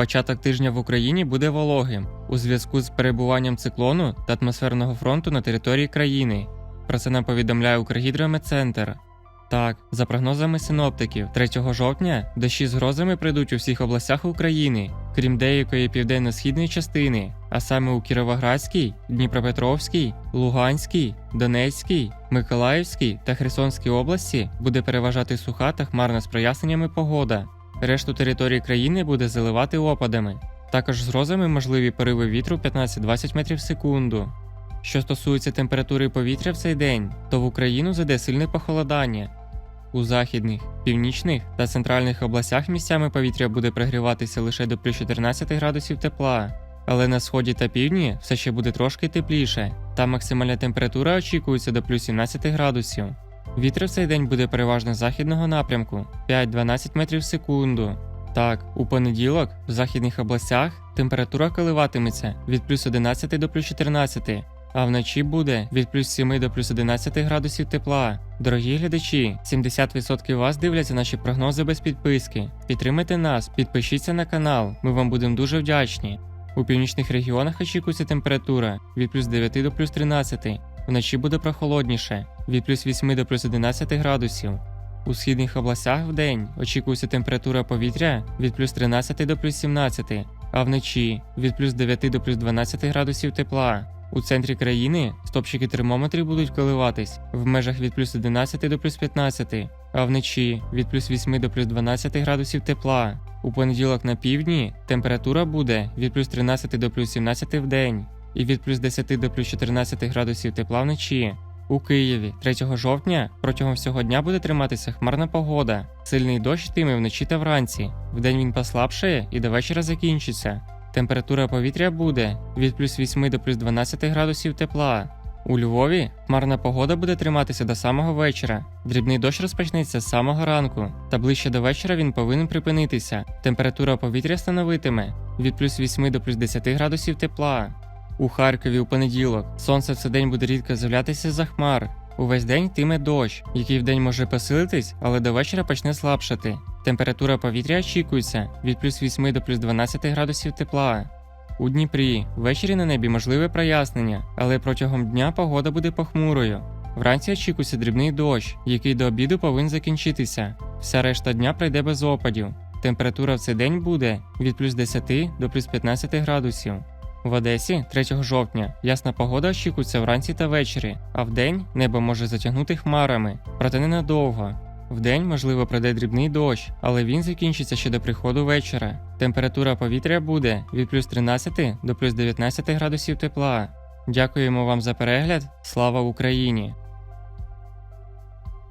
Початок тижня в Україні буде вологим у зв'язку з перебуванням циклону та атмосферного фронту на території країни. Про це нам повідомляє Укргідрометцентр. Так, за прогнозами синоптиків, 3 жовтня дощі з грозами прийдуть у всіх областях України, крім деякої південно-східної частини, а саме у Кіровоградській, Дніпропетровській, Луганській, Донецькій, Миколаївській та Херсонській області буде переважати суха та хмарна з проясненнями погода. Решту території країни буде заливати опадами. Також з грозами можливі пориви вітру 15-20 метрів в секунду. Що стосується температури повітря в цей день, то в Україну зайде сильне похолодання. У західних, північних та центральних областях місцями повітря буде прогріватися лише до плюс 14 градусів тепла, але на сході та півдні все ще буде трошки тепліше, там максимальна температура очікується до плюс 17 градусів. Вітер в цей день буде переважно західного напрямку 5-12 метрів в секунду. Так, у понеділок в західних областях температура коливатиметься від плюс 11 до плюс 14, а вночі буде від плюс 7 до плюс 11 градусів тепла. Дорогі глядачі, 70% вас дивляться наші прогнози без підписки. Підтримайте нас, підпишіться на канал, ми вам будемо дуже вдячні. У північних регіонах очікується температура від плюс 9 до плюс 13, вночі буде прохолодніше від плюс 8 до плюс 11 градусів. У східних областях в день очікується температура повітря від плюс 13 до плюс 17, а вночі від плюс 9 до плюс 12 градусів тепла. У центрі країни стопчики термометрів будуть коливатись в межах від плюс 11 до плюс 15, а вночі від плюс 8 до плюс 12 градусів тепла. У понеділок на півдні температура буде від плюс 13 до плюс 17 в день і від плюс 10 до плюс 14 градусів тепла вночі. У Києві 3 жовтня протягом всього дня буде триматися хмарна погода. Сильний дощ йтиме вночі та вранці. Вдень він послабшає і до вечора закінчиться. Температура повітря буде від плюс 8 до плюс 12 градусів тепла. У Львові хмарна погода буде триматися до самого вечора. Дрібний дощ розпочнеться з самого ранку, та ближче до вечора він повинен припинитися. Температура повітря становитиме від плюс 8 до плюс 10 градусів тепла. У Харкові у понеділок сонце в цей день буде рідко з'являтися за хмар. Увесь день йтиме дощ, який вдень може посилитись, але до вечора почне слабшати. Температура повітря очікується від плюс 8 до плюс 12 градусів тепла. У Дніпрі ввечері на небі можливе прояснення, але протягом дня погода буде похмурою. Вранці очікується дрібний дощ, який до обіду повинен закінчитися. Вся решта дня пройде без опадів. Температура в цей день буде від плюс 10 до плюс 15 градусів. В Одесі 3 жовтня ясна погода очікується вранці та ввечері, а вдень небо може затягнути хмарами, проте ненадовго. Вдень, можливо, пройде дрібний дощ, але він закінчиться ще до приходу вечора. Температура повітря буде від плюс 13 до плюс 19 градусів тепла. Дякуємо вам за перегляд. Слава Україні!